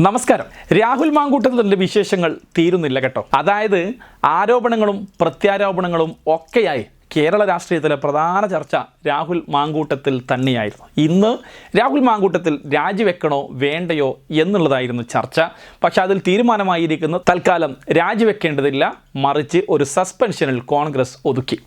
നമസ്കാരം. രാഹുൽ മാങ്കൂട്ടത്തിന്റെ വിശേഷങ്ങൾ തീരുന്നില്ല കേട്ടോ. അതായത് ആരോപണങ്ങളും പ്രത്യാരോപണങ്ങളും ഒക്കെയായി കേരള രാഷ്ട്രീയത്തിലെ പ്രധാന ചർച്ച രാഹുൽ മാങ്കൂട്ടത്തിൽ തന്നെയായിരുന്നു. ഇന്ന് രാഹുൽ മാങ്കൂട്ടത്തിൽ രാജിവെക്കണോ വേണ്ടയോ എന്നുള്ളതായിരുന്നു ചർച്ച. പക്ഷേ അതിൽ തീരുമാനമായിരിക്കുന്ന തൽക്കാലം രാജിവെക്കേണ്ടതില്ല മറിച്ച് ഒരു സസ്പെൻഷനിൽ കോൺഗ്രസ് ഒതുക്കി.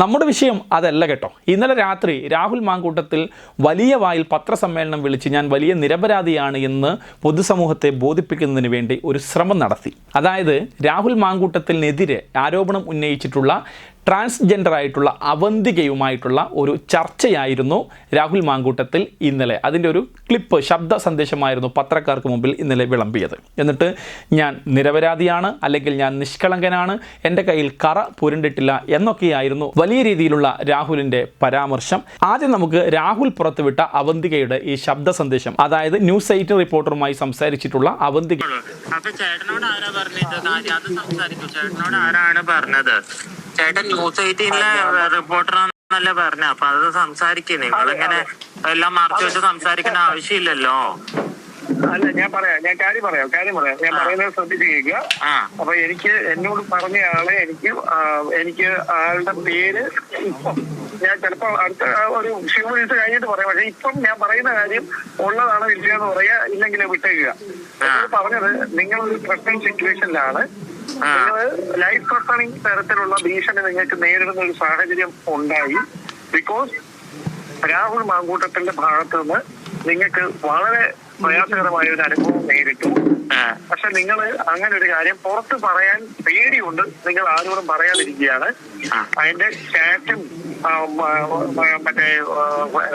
നമ്മുടെ വിഷയം അതല്ല കേട്ടോ. ഇന്നലെ രാത്രി രാഹുൽ മാങ്കൂട്ടത്തിൽ വലിയ വായിൽ പത്രസമ്മേളനം വിളിച്ച് ഞാൻ വലിയ നിരപരാധിയാണ് എന്ന് പൊതുസമൂഹത്തെ ബോധിപ്പിക്കുന്നതിന് വേണ്ടി ഒരു ശ്രമം നടത്തി. അതായത് രാഹുൽ മാങ്കൂട്ടത്തിനെതിരെ ആരോപണം ഉന്നയിച്ചിട്ടുള്ള ട്രാൻസ്ജെൻഡർ ആയിട്ടുള്ള അവന്തികയുമായിട്ടുള്ള ഒരു ചർച്ചയായിരുന്നു രാഹുൽ മാങ്കൂട്ടത്തിൽ ഇന്നലെ. അതിന്റെ ഒരു ക്ലിപ്പ് ശബ്ദ സന്ദേശമായിരുന്നു പത്രക്കാർക്ക് മുമ്പിൽ ഇന്നലെ വിളമ്പിയത്. എന്നിട്ട് ഞാൻ നിരപരാധിയാണ് അല്ലെങ്കിൽ ഞാൻ നിഷ്കളങ്കനാണ് എന്റെ കയ്യിൽ കറ പുരണ്ടിട്ടില്ല എന്നൊക്കെയായിരുന്നു വലിയ രീതിയിലുള്ള രാഹുലിന്റെ പരാമർശം. ആദ്യം നമുക്ക് രാഹുൽ പുറത്തുവിട്ട അവന്തികയുടെ ഈ ശബ്ദ സന്ദേശം അതായത് ന്യൂസ് എയ്റ്റ് റിപ്പോർട്ടറുമായി സംസാരിച്ചിട്ടുള്ള അവന്തിക ചേട്ടനോട് ആരാ പറഞ്ഞത്? ആരാണ് പറഞ്ഞത്? ചേട്ടൻ ന്യൂസ് എയ്റ്റീനിലെ റിപ്പോർട്ടറാന്നല്ലേ പറഞ്ഞ. അപ്പൊ അത് സംസാരിക്കേ. നിങ്ങളിങ്ങനെ എല്ലാം മറച്ചു വെച്ച് സംസാരിക്കേണ്ട ആവശ്യമില്ലല്ലോ. അല്ല ഞാൻ പറയാം. ഞാൻ കാര്യം പറയാം. കാര്യം പറയാം. ഞാൻ പറയുന്നത് ശ്രദ്ധിച്ച് കേൾക്കുക അപ്പൊ എനിക്ക് എന്നോട് പറഞ്ഞ ആളെ എനിക്ക് എനിക്ക് ആളുടെ പേര് ഇപ്പം ഞാൻ ചിലപ്പോ അടുത്ത ഒരു ഫ്യൂ മിനിറ്റ്സ് കഴിഞ്ഞിട്ട് പറയാം. പക്ഷെ ഇപ്പം ഞാൻ പറയുന്ന കാര്യം ഉള്ളതാണോ ഇല്ലയെന്ന് പറയാ ഇല്ലെങ്കിൽ വിട്ടേക്കുക. പറഞ്ഞത് നിങ്ങളൊരു പ്രസന്റ് സിറ്റുവേഷനിലാണ് ലൈഫ് ത്രട്ടണിങ് തരത്തിലുള്ള ഭീഷണി നിങ്ങൾക്ക് നേരിടുന്ന ഒരു സാഹചര്യം ഉണ്ടായി. ബിക്കോസ് രാഹുൽ മാങ്കൂട്ടത്തിന്റെ ഭാഗത്ത് നിന്ന് നിങ്ങൾക്ക് വളരെ പ്രയാസകരമായ ഒരു അനുഭവം നേരിട്ടു. പക്ഷെ നിങ്ങൾ അങ്ങനെ ഒരു കാര്യം പുറത്ത് പറയാൻ പേടിയുണ്ട്. നിങ്ങൾ ആരോടും പറയാതിരിക്കുകയാണ്. അതിന്റെ ചാറ്റും മറ്റേ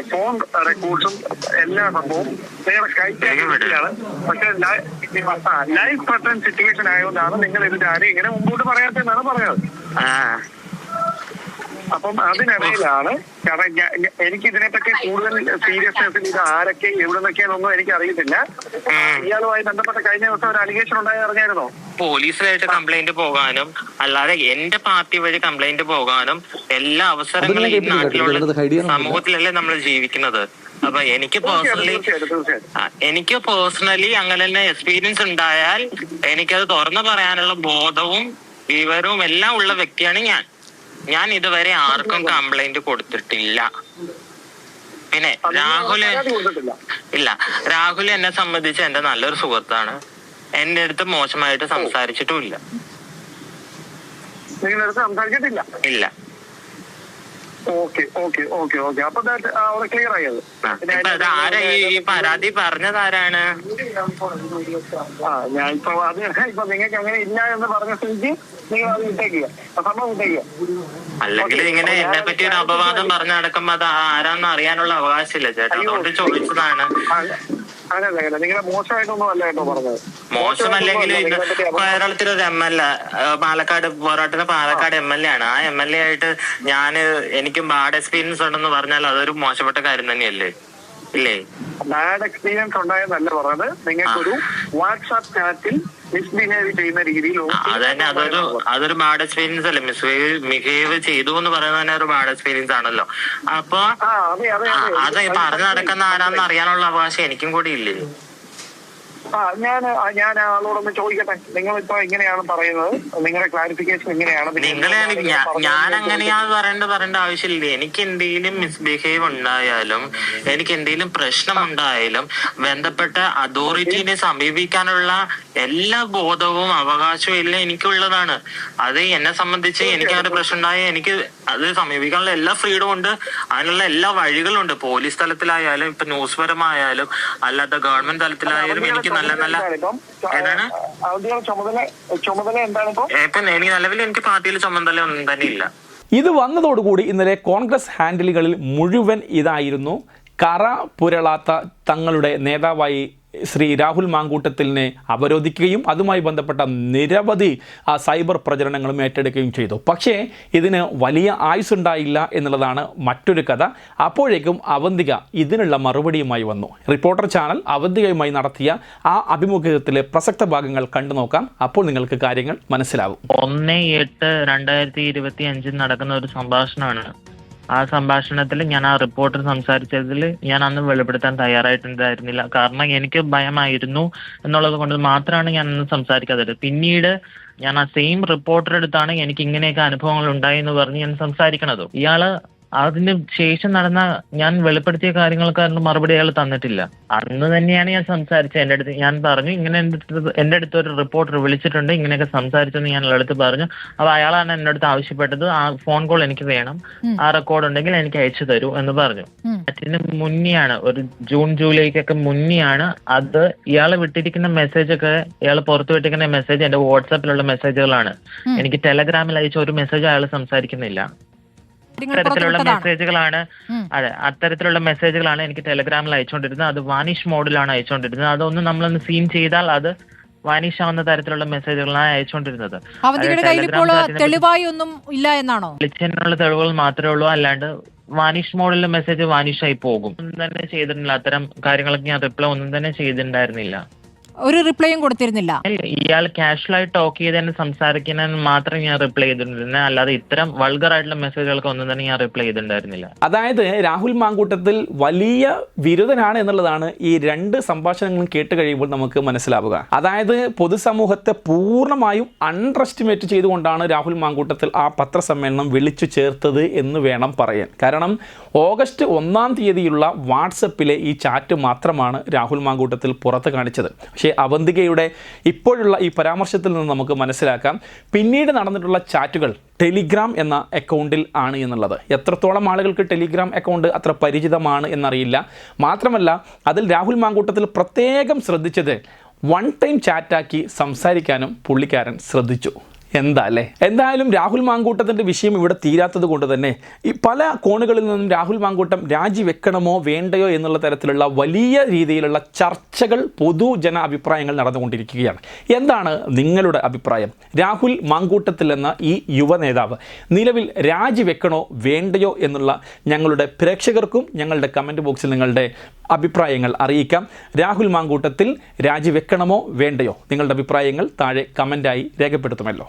ഫോൺ റെക്കോർഡ്സും എല്ലാ സംഭവവും നിങ്ങളുടെ കൈക്കാണ് പക്ഷെ ലൈഫ് പ്രസന്റ് സിറ്റുവേഷൻ ആയതുകൊണ്ടാണ് നിങ്ങൾ ഇതിന്റെ ആരും ഇങ്ങനെ മുമ്പോട്ട് പറയാത്തതെന്നാണ് ആ. അപ്പം അതിനിടയിലാണ് കാരണം എനിക്ക് ഇതിനെപ്പറ്റി കൂടുതൽ സീരിയസ്നെസ്സിൽ ഇത് ആരൊക്കെ എവിടെ നിന്നൊക്കെയാണെന്നൊന്നും എനിക്ക് അറിയത്തില്ല ഇയാളുമായി ബന്ധപ്പെട്ട കഴിഞ്ഞ ദിവസം ഒരു അലിഗേഷൻ ഉണ്ടായി അറിഞ്ഞായിരുന്നോ? പോലീസിലായിട്ട് കംപ്ലൈന്റ് പോകാനും അല്ലാതെ എന്റെ പാർട്ടി വഴി കംപ്ലൈന്റ് പോകാനും എല്ലാ അവസരങ്ങളും ഈ നാട്ടിലുള്ള സമൂഹത്തിലല്ലേ നമ്മൾ ജീവിക്കുന്നത്. അപ്പൊ എനിക്ക് പേഴ്സണലി എനിക്ക് പേഴ്സണലി അങ്ങനെ തന്നെ എക്സ്പീരിയൻസ് ഉണ്ടായാൽ എനിക്കത് തുറന്നു പറയാനുള്ള ബോധവും വിവരവും എല്ലാം ഉള്ള വ്യക്തിയാണ് ഞാൻ. ഞാൻ ഇതുവരെ ആർക്കും കംപ്ലൈന്റ് കൊടുത്തിട്ടില്ല. പിന്നെ കൊടുത്തിട്ടില്ല. ഇല്ല രാഹുൽ എന്നെ സംബന്ധിച്ച് എന്റെ നല്ലൊരു സുഹൃത്താണ്. എന്റെ അടുത്ത് മോശമായിട്ട് സംസാരിച്ചിട്ടുമില്ല ഇല്ല. ഓക്കെ ഓക്കെ ഓക്കെ ഓക്കെ അപ്പൊ that, ആ, അവിടെ ക്ലിയർ ആയത് ആ, ഇപ്പൊ അത് ആരാ ഈ പരാതി പറഞ്ഞത് ആരാണ്? ആ ഞാൻ ഇപ്പൊ അത് ഇപ്പൊ നിങ്ങൾക്ക് അങ്ങനെ ഇല്ല എന്ന് പറഞ്ഞ സ്ഥിതിക്ക് നിങ്ങൾ അത് വിട്ടേക്കുക. ആ സംഭവം വിട്ടേക്കുക. അല്ലെങ്കിൽ ഇങ്ങനെ എന്നെ പറ്റി ഒരു അപവാദം പറഞ്ഞു നടക്കുമ്പോ അത് ആരാന്ന് അറിയാനുള്ള അവകാശമില്ല. ചേട്ടാ അതുകൊണ്ട് ചോദിച്ചതാണ്. അങ്ങനല്ല കേട്ടോ നിങ്ങളെ മോശമായിട്ടൊന്നും അല്ല കേട്ടോ പറഞ്ഞത്. മോശമല്ലെങ്കിൽ ഇന്ന് നിങ്ങളെ പറ്റി അപവാദം- കേരളത്തിലൊരു എം എൽ എ പാലക്കാട് പോരാട്ടത്തിന് പാലക്കാട് എം എൽ എ ആണ്. ആ എം എൽ എ ആയിട്ട് ഞാൻ എനിക്കും ബാഡ് എക്സ്പീരിയൻസ് ഉണ്ടെന്ന് പറഞ്ഞാൽ അതൊരു മോശപ്പെട്ട കാര്യം തന്നെയല്ലേ? ഇല്ലേ? ബാഡ് എക്സ്പീരിയൻസ് ഉണ്ടായെന്നല്ല പറഞ്ഞത്. നിങ്ങൾക്കൊരു വാട്സാപ്പ് ചാറ്റിൽ മിസ്ബിഹേവ് ചെയ്യുന്ന രീതിയിൽ ആ, അതന്നെ. അതൊരു അതൊരു ബാഡ് എക്സ്പീരിയൻസ് അല്ലേ? മിസ്ബിഹേവ് മിഹേവ് ചെയ്തു എന്ന് പറയുന്നത് തന്നെ ഒരു ബാഡ് എക്സ്പീരിയൻസ് ആണല്ലോ. അപ്പൊ അത് പറഞ്ഞു നടക്കുന്ന ആരാന്ന് അറിയാനുള്ള അവകാശം എനിക്കും കൂടി ഇല്ലേ? ആ ഞാൻ ഞാൻ ആളോടൊന്ന് ചോദിക്കട്ടെ. നിങ്ങൾ ഇപ്പൊ എങ്ങനെയാണ് പറയുന്നത്? നിങ്ങളുടെ ക്ലാരിഫിക്കേഷൻ എങ്ങനെയാണ്? ഞാൻ പറയേണ്ട പറയേണ്ട ആവശ്യമില്ല. എനിക്ക് എന്തെങ്കിലും മിസ്ബിഹേവ് ഉണ്ടായാലും എനിക്ക് എന്തെങ്കിലും പ്രശ്നം ഉണ്ടായാലും ബന്ധപ്പെട്ട അതോറിറ്റീനെ സമീപിക്കാനുള്ള എല്ലാ ബോധവും അവകാശവും എല്ലാം എനിക്കുള്ളതാണ്. അത് എന്നെ സംബന്ധിച്ച് എനിക്ക് ഒരു പ്രശ്നം ഉണ്ടായാൽ എനിക്ക് അത് സമീപിക്കാനുള്ള എല്ലാ ഫ്രീഡം ഉണ്ട്. അതിനുള്ള എല്ലാ വഴികളുണ്ട്. പോലീസ് തലത്തിലായാലും ഇപ്പൊ ന്യൂസ് പരമായാലും അല്ലാത്ത ഗവൺമെന്റ് തലത്തിലായാലും എനിക്ക് നല്ല നല്ല ഏതാണ്? ഔദ്യോഗിക ചുമതല ചുമതല എന്താണ് ഇപ്പം ഇപ്പൊ എനിക്ക് നിലവിൽ എനിക്ക് പാർട്ടിയിൽ ചുമതല ഒന്നും തന്നെ ഇല്ല. ഇത് വന്നതോടുകൂടി ഇന്നലെ കോൺഗ്രസ് ഹാൻഡിലുകളിൽ മുഴുവൻ ഇതായിരുന്നു. കറ പുരളാത്ത തങ്ങളുടെ നേതാവായി ശ്രീ രാഹുൽ മാങ്കൂട്ടത്തിലിനെ അവരോധിക്കുകയും അതുമായി ബന്ധപ്പെട്ട നിരവധി സൈബർ പ്രചരണങ്ങളും ഏറ്റെടുക്കുകയും ചെയ്തു. പക്ഷേ ഇതിന് വലിയ ആയുസ് ഉണ്ടായില്ല എന്നുള്ളതാണ് മറ്റൊരു കഥ. അപ്പോഴേക്കും അവന്തിക ഇതിനുള്ള മറുപടിയുമായി വന്നു. റിപ്പോർട്ടർ ചാനൽ അവന്തികയുമായി നടത്തിയ ആ അഭിമുഖത്തിലെ പ്രസക്ത ഭാഗങ്ങൾ കണ്ടു നോക്കാം. അപ്പോൾ നിങ്ങൾക്ക് കാര്യങ്ങൾ മനസ്സിലാവും. ഒന്ന് എട്ട് രണ്ടായിരത്തി ഇരുപത്തി അഞ്ചിൽ നടക്കുന്ന ഒരു സംഭാഷണമാണ്. ആ സംഭാഷണത്തിൽ ഞാൻ ആ റിപ്പോർട്ടർ സംസാരിച്ചതിൽ ഞാൻ അന്ന് വെളിപ്പെടുത്താൻ തയ്യാറായിട്ടുണ്ടായിരുന്നില്ല. കാരണം എനിക്ക് ഭയമായിരുന്നു എന്നുള്ളത് കൊണ്ട് മാത്രമാണ് ഞാൻ അന്ന് സംസാരിക്കാത്തത്. പിന്നീട് ഞാൻ ആ സെയിം റിപ്പോർട്ടർ അടുത്താണ് എനിക്ക് ഇങ്ങനെയൊക്കെ അനുഭവങ്ങൾ ഉണ്ടായി എന്ന് പറഞ്ഞ് ഞാൻ സംസാരിക്കണത്. ഇയാൾ അതിന് ശേഷം നടന്ന ഞാൻ വെളിപ്പെടുത്തിയ കാര്യങ്ങൾക്കാരുടെ മറുപടി അയാൾ തന്നിട്ടില്ല. അന്ന് തന്നെയാണ് ഞാൻ സംസാരിച്ചത്. എന്റെ അടുത്ത് ഞാൻ പറഞ്ഞു ഇങ്ങനെ എന്റെ അടുത്ത് എന്റെ അടുത്ത് ഒരു റിപ്പോർട്ടർ വിളിച്ചിട്ടുണ്ട് ഇങ്ങനെയൊക്കെ സംസാരിച്ചെന്ന് ഞാൻ അടുത്ത് പറഞ്ഞു. അപ്പോൾ അയാളാണ് എന്റെ അടുത്ത് ആവശ്യപ്പെട്ടത് ആ ഫോൺ കോൾ എനിക്ക് വേണം ആ റെക്കോർഡ് ഉണ്ടെങ്കിൽ എനിക്ക് അയച്ചു തരൂ എന്ന് പറഞ്ഞു. അതിന് മുന്നെയാണ് ഒരു ജൂൺ ജൂലൈക്കൊക്കെ മുന്നെയാണ് അത് ഇയാൾ വിട്ടിരിക്കുന്ന മെസ്സേജ് ഒക്കെ ഇയാൾ പുറത്തു വിട്ടിരിക്കുന്ന മെസ്സേജ് എന്റെ വാട്സാപ്പിലുള്ള മെസ്സേജുകളാണ് എനിക്ക് ടെലഗ്രാമിൽ അയച്ച ഒരു മെസ്സേജ് അയാൾ സംസാരിക്കുന്നില്ല. അത്തരത്തിലുള്ള മെസ്സേജുകളാണ് അതെ അത്തരത്തിലുള്ള മെസ്സേജുകളാണ് എനിക്ക് ടെലഗ്രാമിൽ അയച്ചുകൊണ്ടിരുന്നത്. അത് വാനിഷ് മോഡിലാണ് അയച്ചുകൊണ്ടിരുന്നത്. അതൊന്നും നമ്മളൊന്ന് സീൻ ചെയ്താൽ അത് വാനിഷ് ആവുന്ന തരത്തിലുള്ള മെസ്സേജുകളാണ് അയച്ചുകൊണ്ടിരുന്നത്. തെളിവായി ഒന്നും ഇല്ല എന്നാണോ? വിളിച്ചതിനുള്ള തെളിവുകൾ മാത്രമേ ഉള്ളൂ. അല്ലാണ്ട് വാനിഷ് മോഡിലെ മെസ്സേജ് വാനിഷ് ആയി പോകും. ഒന്നും തന്നെ ചെയ്തിട്ടില്ല. അത്തരം കാര്യങ്ങളൊക്കെ ഞാൻ റിപ്ലൈ ഒന്നും തന്നെ ചെയ്തിട്ടുണ്ടായിരുന്നില്ല. ഒരു റിപ്ലൈയും കൊടുത്തിരുന്നില്ല. ഇയാൾ കാഷ്വലായി ടോക്ക് ചെയ്ത് തന്നെ സംസാരിക്കുന്നതിന് മാത്രം ഞാൻ റിപ്ലൈ ചെയ്തിട്ടുണ്ടായിരുന്നു. അല്ലാതെ ഇത്തരം വൾഗർ ആയിട്ടുള്ള മെസ്സേജുകൾക്ക് ഒന്നും തന്നെ ഞാൻ റിപ്ലൈ ചെയ്തിട്ടുണ്ടായിരുന്നില്ല. അതായത് രാഹുൽ മാങ്കൂട്ടത്തിൽ വലിയ വിരുദ്ധനാണ് എന്നുള്ളതാണ് ഈ രണ്ട് സംഭാഷണങ്ങളും കേട്ട് കഴിയുമ്പോൾ നമുക്ക് മനസ്സിലാവുക. അതായത് പൊതുസമൂഹത്തെ പൂർണമായും അണ്ടർ എസ്റ്റിമേറ്റ് ചെയ്തുകൊണ്ടാണ് രാഹുൽ മാങ്കൂട്ടത്തിൽ ആ പത്രസമ്മേളനം വിളിച്ചു ചേർത്തത് എന്ന് വേണം പറയാൻ. കാരണം ഓഗസ്റ്റ് ഒന്നാം തീയതിയുള്ള വാട്സപ്പിലെ ഈ ചാറ്റ് മാത്രമാണ് രാഹുൽ മാങ്കൂട്ടത്തിൽ പുറത്ത് കാണിച്ചത്. പക്ഷേ അവന്തികയുടെ ഇപ്പോഴുള്ള ഈ പരാമർശത്തിൽ നിന്ന് നമുക്ക് മനസ്സിലാക്കാം. പിന്നീട് നടന്നിട്ടുള്ള ചാറ്റുകൾ ടെലിഗ്രാം എന്ന അക്കൗണ്ടിൽ ആണ് എന്നുള്ളത്. എത്രത്തോളം ആളുകൾക്ക് ടെലിഗ്രാം അക്കൗണ്ട് അത്ര പരിചിതമാണ് എന്നറിയില്ല. മാത്രമല്ല അതിൽ രാഹുൽ മാങ്കൂട്ടത്തിൽ പ്രത്യേകം ശ്രദ്ധിച്ചത് വൺ ടൈം ചാറ്റാക്കി സംസാരിക്കാനും പുള്ളിക്കാരൻ ശ്രദ്ധിച്ചു. എന്താ അല്ലേ എന്തായാലും രാഹുൽ മാങ്കൂട്ടത്തിന്റെ വിഷയം ഇവിടെ തീരാത്തത് കൊണ്ട് തന്നെ ഈ പല കോണുകളിൽ നിന്നും രാഹുൽ മാങ്കൂട്ടം രാജിവെക്കണമോ വേണ്ടയോ എന്നുള്ള തരത്തിലുള്ള വലിയ രീതിയിലുള്ള ചർച്ചകൾ പൊതുജന അഭിപ്രായങ്ങൾ നടന്നുകൊണ്ടിരിക്കുകയാണ്. എന്താണ് നിങ്ങളുടെ അഭിപ്രായം? രാഹുൽ മാങ്കൂട്ടത്തിൽ എന്ന ഈ യുവ നേതാവ് നിലവിൽ രാജിവെക്കണോ വേണ്ടയോ എന്നുള്ള ഞങ്ങളുടെ പ്രേക്ഷകർക്കും ഞങ്ങളുടെ കമന്റ് ബോക്സിൽ നിങ്ങളുടെ അഭിപ്രായങ്ങൾ അറിയിക്കാം. രാഹുൽ മാങ്കൂട്ടത്തിൽ രാജിവെക്കണമോ വേണ്ടയോ? നിങ്ങളുടെ അഭിപ്രായങ്ങൾ താഴെ കമന്റായി രേഖപ്പെടുത്തുമല്ലോ.